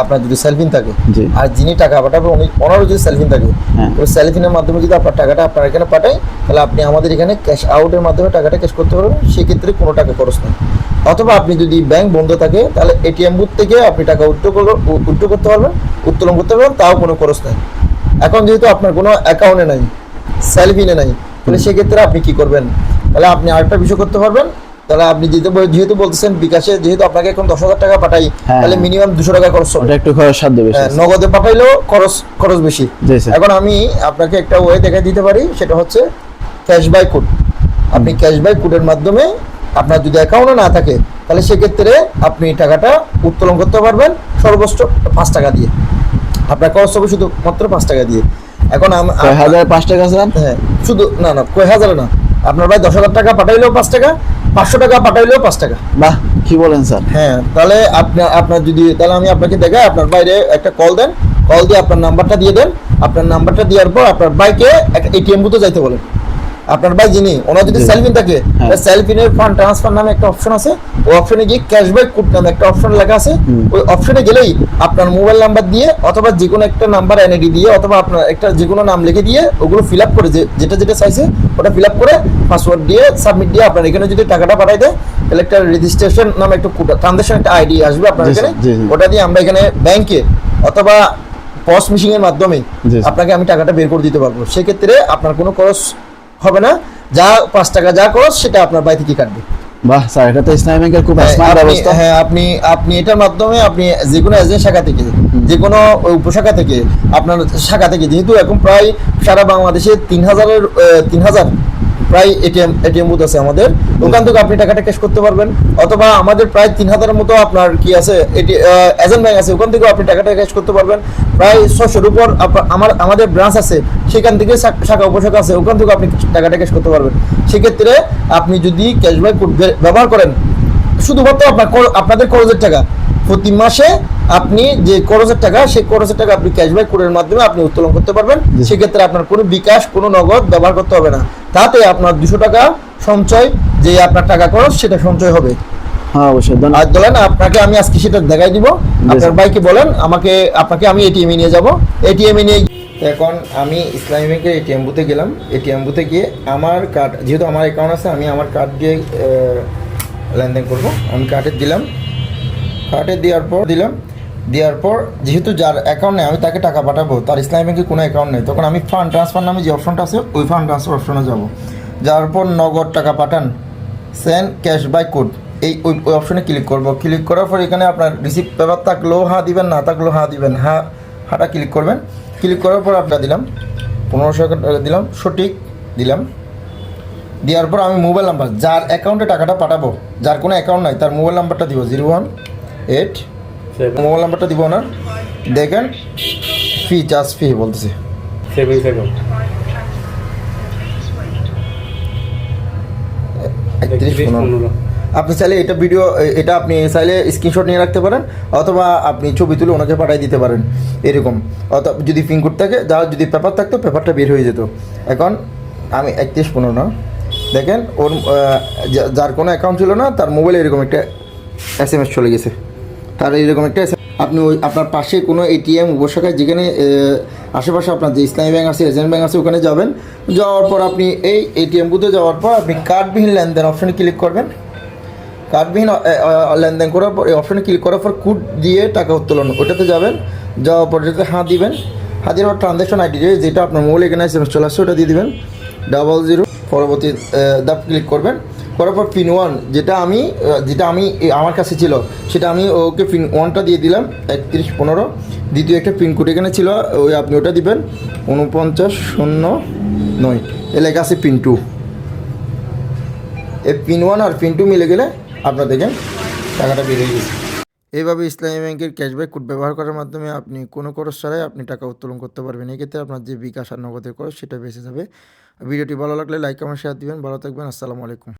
আপনার যদি সেলফিন থাকে আর যিনি টাকা পাঠাবে উনি ওনারও যদি সেলফিন থাকে হ্যাঁ। ওই সেলফিনের মাধ্যমে যদি আপনার টাকাটা আপনার এখানে পাঠায় তাহলে আপনি আমাদের এখানে ক্যাশ আউটের মাধ্যমে টাকাটা ক্যাশ করতে পারবেন সেক্ষেত্রে কোনো টাকা খরচ নেই। অথবা আপনি যদি ব্যাংক বন্ধ থাকে তাহলে এটিএম বুথ থেকে আপনি টাকা উইথড্র উইথড্র করতে পারবেন উত্তোলন করতে পারবেন তাও কোনো খরচ নেই। এখন যেহেতু আপনার কোনো অ্যাকাউন্টে নাই সেলফিনে নাই তাহলে সেক্ষেত্রে আপনি কি করবেন? তাহলে আপনি আরেকটা বিষয় করতে পারবেন তাহলে আপনি যেহেতু যেহেতু বলতেছেন বিকাশে যেহেতু আপনাকে এখন দশ হাজার টাকা পাঠাই হ্যাঁ। তাহলে মিনিমাম দুশো টাকা খরচ ওটা একটু খরচ সাধ্য বেশি হ্যাঁ, নগদে পাঠাইলেও খরচ খরচ বেশি। এখন আমি আপনাকে একটা ওয়ে দেখে দিতে পারি সেটা হচ্ছে ক্যাশ বাই কোড আপনি ক্যাশ বাই কোডের মাধ্যমে আপনার যদি অ্যাকাউন্টে না থাকে তাহলে সেক্ষেত্রে আপনি টাকাটা উত্তোলন করতে পারবেন সর্বোচ্চ পাঁচ টাকা দিয়ে। আপনার খরচ হবে শুধু মাত্র পাঁচ টাকা দিয়ে। এখন হাজার? পাঁচ টাকা হ্যাঁ শুধু না না কয় হাজার না। আপনার ভাই দশ হাজার টাকা পাঠাইলেও পাঁচ টাকা পাঁচশো টাকা পাঠাইলেও পাঁচ টাকা। বাহ কি বলেন স্যার? হ্যাঁ তাহলে আপনার আপনার যদি তাহলে আমি আপনাকে দেখাই আপনার বাইরে একটা কল দেন। কল দিয়ে আপনার নাম্বারটা দিয়ে দেন। আপনার নাম্বারটা দেওয়ার পর আপনার বাইকে একটা এটিএম বুথে যাইতে বলেন। আপনার ভাই যিনি ওনার যদি সেলফিন থাকে। সেলফিনের ফান্ড ট্রান্সফার নামে একটা অপশন আছে। ওই অপশনে গিয়ে ক্যাশব্যাক কোড নামে একটা অপশন লেখা আছে। ওই অপশনে গেলেই আপনার মোবাইল নাম্বার দিয়ে অথবা যে কোনো একটা নাম্বার এনআইডি দিয়ে অথবা আপনার একটা যে কোনো নাম লিখে দিয়ে ওগুলো ফিল আপ করে যে- যেটা যেটা চাইছে ওটা ফিল আপ করে পাসওয়ার্ড দিয়ে সাবমিট দিয়ে আপনার এখানে যদি টাকাটা পাঠাই দেয় তাহলে একটা রেজিস্ট্রেশন নামে একটা ট্রানজাকশন একটা আইডি আসবে আপনার এখানে। ওটা দিয়ে আমরা এখানে ব্যাংকে অথবা পস মিশিং এর মাধ্যমে আপনাকে আমি টাকাটা বের করে দিতে পারব। সেক্ষেত্রে আপনার কোনো খরচ হবে না। যা পাঁচ টাকা যা খরচ সেটা আপনার বাড়ি থেকে কাটবে। বাহ স্যার এটা তো ইসলামী ব্যাংকের খুব হ্যাঁ, স্মার্ট ব্যবস্থা। হ্যাঁ আপনি আপনি এটার মাধ্যমে আপনি যে কোনো এজেন্ট শাখা থেকে যে কোনো উপশাখা থেকে আপনার শাখা থেকে যেহেতু এখন প্রায় সারা বাংলাদেশে তিন হাজারের তিন হাজার প্রায় এটিএম এটিএম বুথ আছে আমাদের। ওখান থেকে আপনি টাকাটা ক্যাশ করতে পারবেন। অথবা আমাদের প্রায় তিন হাজারের মতো আপনার কি আছে এটি এজেন্ট ব্যাংক আছে, ওখান থেকেও আপনি টাকাটা ক্যাশ করতে পারবেন। প্রায় ছশোর উপর আমার, আমাদের ব্রাঞ্চ আছে, সেখান থেকে শাখা উপশাখা আছে, ওখান থেকেও আপনি টাকাটা ক্যাশ করতে পারবেন। সেক্ষেত্রে আপনি যদি ক্যাশব্যাক ব্যবহার করেন, শুধুমাত্র আপনার আপনাদের খরচের টাকা প্রতি মাসে আপনি যে খরচের টাকা সেই খরচের টাকা আপনি ক্যাশব্যাক কোডের মাধ্যমে আপনি উত্তোলন করতে পারবেন। সেক্ষেত্রে আপনার কোনো বিকাশ কোনো নগদ ব্যবহার করতে হবে না। তাতে আপনার দুশো টাকা সঞ্চয় যে আপনার টাকা খরচ সেটা সঞ্চয় হবে। হ্যাঁ অবশ্যই। আর বলেন আপনাকে আমি আজকে সেটা দেখাই দিব। আপনার। ভাইকে বলেন আমাকে আপনাকে আমি এটিএম নিয়ে যাব। এটিএম নিয়ে এখন আমি ইসলামী ব্যাংকের এটিএম বুথে গেলাম। এটিএম বুথে গিয়ে আমার কার্ড যেহেতু আমার অ্যাকাউন্ট আছে আমি আমার কার্ড দিয়ে লেনদেন করব। আমি কার্ডে দিলাম। কার্ডে দেওয়ার পর দিলাম। দেওয়ার পর যেহেতু যার অ্যাকাউন্ট নেই, আমি তাকে টাকা পাঠাবো। তার ইসলামী ব্যাংকে কোনো অ্যাকাউন্ট নেই। তখন আমি ফান্ড ট্রান্সফার নামে যে অপশনটা আছে, ওই ফান্ড ট্রান্সফার অপশনে যাব। যাওয়ার পর নগদ টাকা পাঠান। সেন্ড ক্যাশ বাই কোড এই ওই ওই অপশনে ক্লিক করব। ক্লিক করার পর এখানে আপনার রিসিপ্ট পেপার থাকলেও হ্যাঁ দিবেন, না থাকলেও হ্যাঁ দিবেন। হ্যাঁ হাঁটা ক্লিক করবেন। ক্লিক করার পর আপনার দিলাম। পনেরোশো টাকা দিলাম। সঠিক দিলাম। দেওয়ার পর আমি মোবাইল নাম্বার যার অ্যাকাউন্টে টাকাটা পাঠাবো, যার কোনো অ্যাকাউন্ট নাই, তার মোবাইল নাম্বারটা দিব। জিরো ওয়ান এইট মোবাইল নাম্বারটা দিব না। দেখেন ফি চার্জ ফি বলতেছে। একত্রিশ পনেরো। আপনি চাইলে এটা ভিডিও এটা আপনি চাইলে স্ক্রিনশট নিয়ে রাখতে পারেন অথবা আপনি ছবি তুলে ওনাকে পাঠিয়ে দিতে পারেন এরকম। অথবা যদি পিনকোড থাকে যা যদি পেপার থাকতো পেপারটা বের হয়ে যেত। এখন আমি একত্রিশ পনেরো না। দেখেন ওর যার কোনো অ্যাকাউন্ট ছিল না তার মোবাইলে এরকম একটা এস এম এস চলে গেছে। তার এইরকম একটা আপনি ওই আপনার পাশে কোনো এটিএম উপশাখায় যেখানে আশেপাশে আপনার যে ইসলামী ব্যাংক আছে, এজেন্ট ব্যাংক আছে, ওখানে যাবেন। যাওয়ার পর আপনি এই এটিএম বুথে যাওয়ার পর আপনি কার্ডবিহীন লেনদেন অপশনে ক্লিক করবেন। কার্ডবিহীন লেনদেন করার পর, এই অপশনে ক্লিক করার পর কোড দিয়ে টাকা উত্তোলন, ওটাতে যাবেন। যাওয়ার পর যেটা হাঁ দিবেন। হাঁ দেওয়ার ট্রানজ্যাকশন আইডি যেটা আপনার মোবাইল এখানে এস চলে আসছে, ওটা দিয়ে দিবেন। ডাবল জিরো পরবর্তী দাপ ক্লিক করবেন। করার পর পিন ওয়ান যেটা আমি যেটা আমি এ, আমার কাছে ছিল সেটা আমি ওকে পিন ওয়ানটা দিয়ে দিলাম একত্রিশ পনেরো। দ্বিতীয় একটা পিন কোড এখানে ছিল ওই আপনি ওটা দিবেন উনপঞ্চাশ শূন্য নয়। এ আছে পিন টু এই পিন ওয়ান আর পিন টু মিলে গেলে আপনার দেখেন টাকাটা বেরিয়ে গেছে। এইভাবে ইসলামী ব্যাংকের ক্যাশব্যাক কোড ব্যবহার করার মাধ্যমে আপনি কোনো খরচ ছাড়াই আপনি টাকা উত্তোলন করতে পারবেন। এক্ষেত্রে আপনার যে বিকাশ আর নগদের খরচ সেটা বেঁচে যাবে। ভিডিওটি ভালো লাগলে লাইক কমেন্ট শেয়ার দিবেন। ভালো থাকবেন। আসসালামু আলাইকুম।